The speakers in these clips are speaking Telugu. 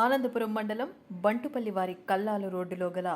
ఆనందపురం మండలం బంటుపల్లి వారి కల్లాలు రోడ్డులో గల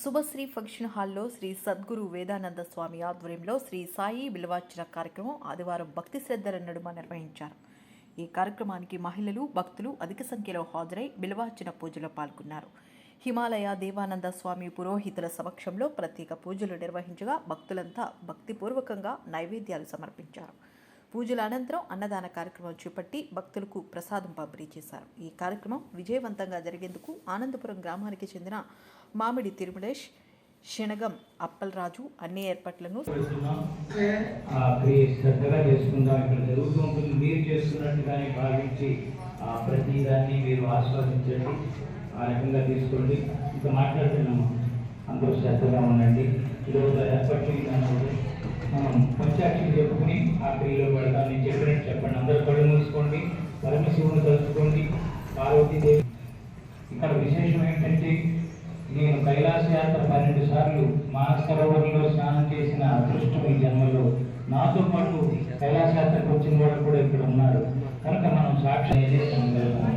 శుభశ్రీ ఫంక్షన్ హాల్లో శ్రీ సద్గురు వేదానంద స్వామి ఆధ్వర్యంలో శ్రీ సాయి బిలవార్చన కార్యక్రమం ఆదివారం భక్తి శ్రద్ధల నడుమ నిర్వహించారు. ఈ కార్యక్రమానికి మహిళలు భక్తులు అధిక సంఖ్యలో హాజరై బిలవార్చన పూజలో పాల్గొన్నారు. హిమాలయ దేవానంద స్వామి పురోహితుల సమక్షంలో ప్రత్యేక పూజలు నిర్వహించగా భక్తులంతా భక్తిపూర్వకంగా నైవేద్యాలు సమర్పించారు. పూజల అనంతరం అన్నదాన కార్యక్రమం చేపట్టి భక్తులకు ప్రసాదం పంపిణీ చేశారు. ఈ కార్యక్రమం విజయవంతంగా జరిగేందుకు ఆనందపురం గ్రామానికి చెందిన మామిడి తిరుమలేష్ శనగం అప్పలరాజు అన్ని ఏర్పాట్లను ఆ శ్రద్ధగా చేసుకుందాం. ఇక్కడ జరుగుతూ ఉంటుంది. మీరు చేస్తున్నట్టుగానే భావించి ప్రతి దాన్ని మీరు ఆస్వాదించండి. ఆ రకంగా తీసుకోండి. ఇంకా మాట్లాడుతున్నాము. అందరూ శ్రద్ధగా ఉండండి. ఈరోజు ఏర్పాటు మనం పంచాక్షి చెప్పుకుని ఆ క్రియలో పెడతాం. నేను చెప్పినట్టు చెప్పండి. అందరూ కళ్ళు మూసుకోండి పరమశివుని తలుచుకోండి పార్వతీదేవి ఇక్కడ విశేషం ఏంటంటే నేను కైలాస యాత్ర పన్నెండు సార్లు మానసరోవర్లో స్నానం చేసిన అదృష్టం ఈ జన్మలో. నాతో పాటు కైలాస యాత్రకు వచ్చిన వాళ్ళు కూడా ఇక్కడ ఉన్నారు కనుక మనం సాక్షి అనేది సందర్భం.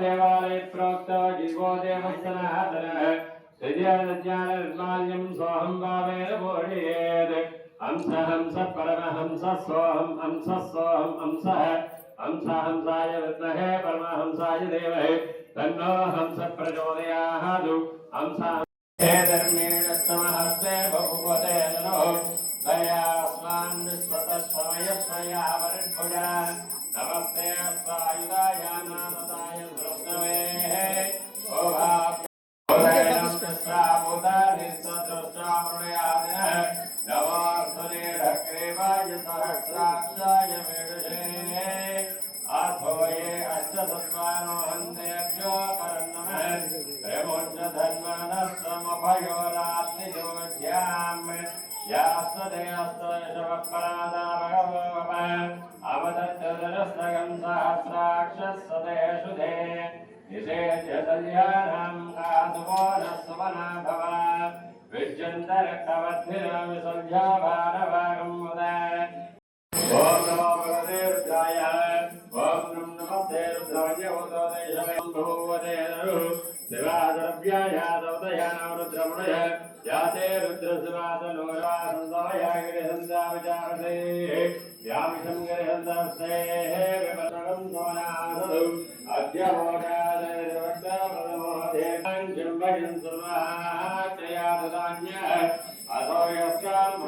देवालय प्रोक्त जीवो देवस्तनादरः हृदयज्ञानमाल्यं सोऽहं भावेन पूर्णयेत् हंस हंस परमहंस सोऽहं हंस, सोऽहं हंसः। हंस हंसाय विद्महे परमहंसाय देवहे। तन्नो हंस प्रचोदयात् हंस हे धर्मेण स्तमहस्ते बहु ृद्रमणय या ते रुद्रसुवादनोरा विचारसे व्यामिषं गृहन्तस्ते विपतनं त्वनादौ अद्य मोदादप्रदमोदेताञ्जम्बयन् सर्वाचया ददान्य अथो यस्काम्